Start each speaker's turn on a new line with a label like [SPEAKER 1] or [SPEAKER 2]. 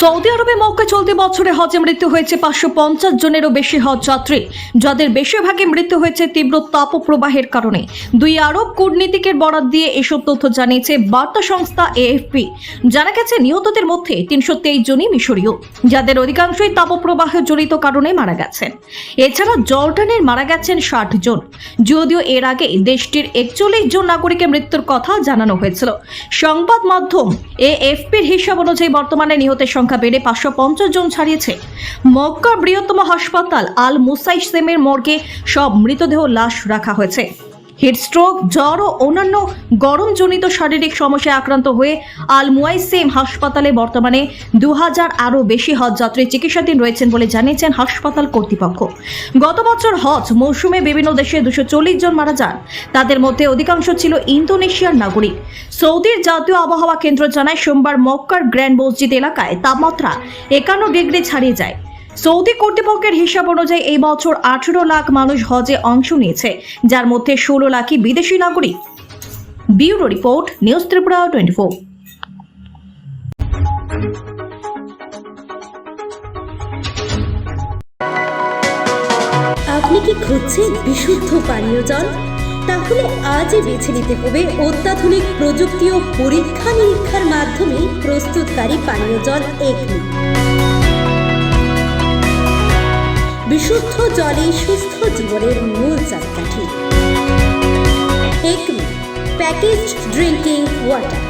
[SPEAKER 1] Saudi আরবে মক্কা চলতি বছরে হজে মৃত্যু হয়েছে পাঁচশো পঞ্চাশ জনেরও বেশি হজ যাত্রী, যাদের বেশিরভাগই মৃত্যু হয়েছে তীব্র তাপপ্রবাহের কারণে। দুই আরব কূটনীতিকের বরাত দিয়ে এসব তথ্য জানিয়েছে বার্তা সংস্থা এএফপি। জানা গেছে, নিহতদের মধ্যে তিনশো তেইশ জনই মিশরীয়, যাদের অধিকাংশই তাপপ্রবাহ জড়িত কারণে মারা গেছেন। এছাড়া জর্ডানের মারা গেছেন ষাট জন। যদিও এর আগে দেশটির একচল্লিশ জন নাগরিকের মৃত্যুর কথা জানানো হয়েছিল। সংবাদ মাধ্যম এএফপির হিসাব অনুযায়ী বর্তমানে নিহতের সংখ্যা বেড়ে পাঁচশো পঞ্চাশ জন ছাড়িয়েছে। মক্কার বৃহত্তম হাসপাতাল আল মুসাইসেমের মর্গে সব মৃতদেহ লাশ রাখা হয়েছে। হিটস্ট্রোক জ্বর ও অন্যান্য গরমজনিত শারীরিক সমস্যায় আক্রান্ত হয়ে আল মুয়াইসেম হাসপাতালে বর্তমানে দু হাজার আরও বেশি হজযাত্রী চিকিৎসাধীন রয়েছেন বলে জানিয়েছেন হাসপাতাল কর্তৃপক্ষ। গত বছর হজ মৌসুমে বিভিন্ন দেশে দুশো চল্লিশ জন মারা যান। তাদের মধ্যে অধিকাংশ ছিল ইন্দোনেশিয়ার নাগরিক। সৌদির জাতীয় আবহাওয়া কেন্দ্র জানায়, সোমবার মক্কার গ্র্যান্ড মসজিদ এলাকায় তাপমাত্রা একান্ন ডিগ্রি ছাড়িয়ে যায়। সৌদি কর্তৃপক্ষের হিসাব অনুযায়ী এই বছর আঠেরো লাখ মানুষ হজে অংশ নিয়েছে, যার মধ্যে ষোলো লাখই বিদেশি নাগরিক। Bureau report, news Tripura twenty four.
[SPEAKER 2] আপনি কি খুঁজছেন বিশুদ্ধ পানীয় জল? তাহলে আজই বেছে নিতে হবে অত্যাধুনিক প্রযুক্তি ও পরীক্ষা নিরীক্ষার মাধ্যমে প্রস্তুতকারী পানীয় জল একমি বিশুদ্ধ জলে সুস্থ জীবনের মূল চাপকাঠি একমি প্যাকেজড ড্রিঙ্কিং ওয়াটার